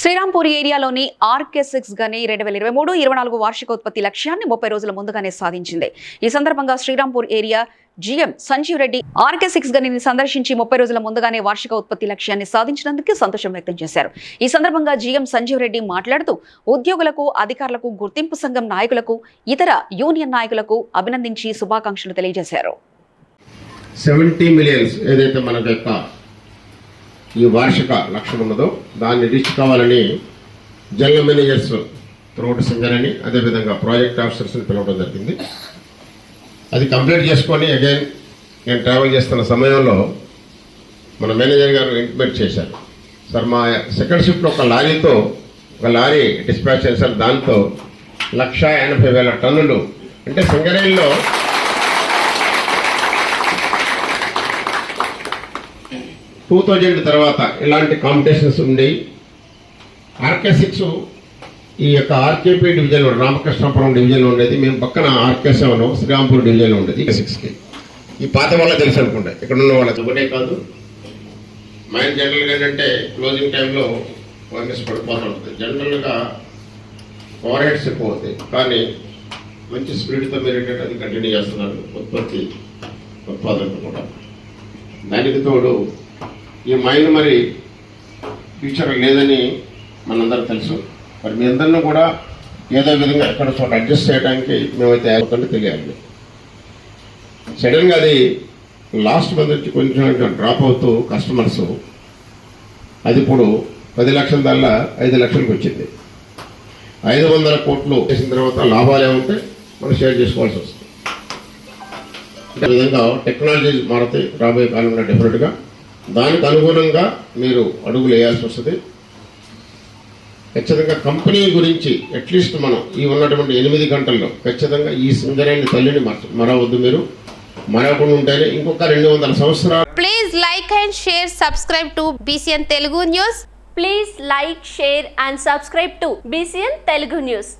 Srirampur ఏరియాలోని RK six గని రెండు వేల ఇరవై మూడు ఇరవై నాలుగు వార్షికోత్పత్తి లక్ష్యాన్ని ముప్పై రోజుల ముందుగానే సాధించింది. ఈ సందర్భంగా Srirampur area GM Sanjeev Reddy RK six గనిని సందర్శించి ముప్పై రోజుల ముందుగానే వార్షిక ఉత్పత్తి లక్ష్యాన్ని సాధించినందుకు సంతోషం వ్యక్తం చేశారు. ఈ సందర్భంగా జీఎం సంజీవ్ రెడ్డి మాట్లాడుతూ ఉద్యోగులకు అధికారులకు గుర్తింపు సంఘం నాయకులకు ఇతర యూనియన్ నాయకులకు అభినందించి శుభాకాంక్షలు తెలియజేశారు. సెవెంటీ మిలియన్స్ ఏదైతే మన యొక్క ఈ వార్షిక లక్ష్యం ఉన్నదో దాన్ని రీచ్ కావాలని జనరల్ మేనేజర్స్ త్రోట్ సింగరని అదేవిధంగా ప్రాజెక్ట్ ఆఫీసర్స్ని పిలవడం జరిగింది. అది కంప్లీట్ చేసుకొని అగైన్ నేను ట్రావెల్ చేస్తున్న సమయంలో మన మేనేజర్ గారు ఇంటిమేట్ చేశారు. సార్ మా సెకండ్ షిఫ్ట్లో ఒక లారీతో ఒక లారీ డిస్పాచ్ చేశారు. దాంతో లక్ష ఎనభై వేల టన్నులు. అంటే సింగరేణిలో టూ థౌజండ్ తర్వాత ఇలాంటి కాంపిటీషన్స్ ఉండి ఆర్కే సిక్స్ ఈ యొక్క ఆర్కేపీ డివిజన్ రామకృష్ణాపురం డివిజన్ ఉండేది. మేము పక్కన ఆర్కే సెవెన్ శ్రీరాంపూర్ డివిజన్ ఉండేది. సిక్స్కి. ఈ పాత వాళ్ళ తెలుసు అనుకుంటా. ఇక్కడ ఉన్న వాళ్ళకి. ఒకటే కాదు. మైండ్ జనరల్గా ఏంటంటే క్లోజింగ్ టైంలో వైరస్ పడిపోతూ ఉంటుంది జనరల్గా ఓవర్ హెడ్స్ ఎక్కువ అవుతాయి. కానీ మంచి స్పీడ్తో మీరు ఏంటంటే అది కంటిన్యూ చేస్తున్నారు. ఉత్పత్తి ఉత్పాదనలు కూడా. దానికి తోడు ఈ మైండ్ మరి ఫ్యూచర్ లేదని మనందరూ తెలుసు. మరి మీ అందరిని కూడా ఏదో విధంగా ఎక్కడ చోట అడ్జస్ట్ చేయడానికి మేమైతే అవుతుంటే తెలియాలి. సడన్గా అది లాస్ట్ మంత్ వచ్చి కొంచెం డ్రాప్ అవుతూ కస్టమర్స్ అది ఇప్పుడు పది లక్షల దల్లా ఐదు లక్షలకు వచ్చింది. ఐదు వందల కోట్లు చేసిన తర్వాత లాభాలు ఏమంటే మనం షేర్ చేసుకోవాల్సి వస్తుంది. విధంగా టెక్నాలజీ మారుతాయి రాబోయే కాలంలో డెఫినెట్గా దానికి అనుగుణంగా మీరు అడుగులు వేయాల్సి వస్తుంది. ఖచ్చితంగా కంపెనీ గురించి అట్లీస్ట్ మనం ఈ ఉన్నటువంటి ఎనిమిది గంటల్లో ఖచ్చితంగా ఈ సింగరేణి తల్లిని మరవద్దు మీరు. మరవకుండా ఉంటేనే ఇంకొక రెండు వందల సంవత్సరాలు. Please like and share subscribe to BCN Telugu news please like share and subscribe to BCN Telugu news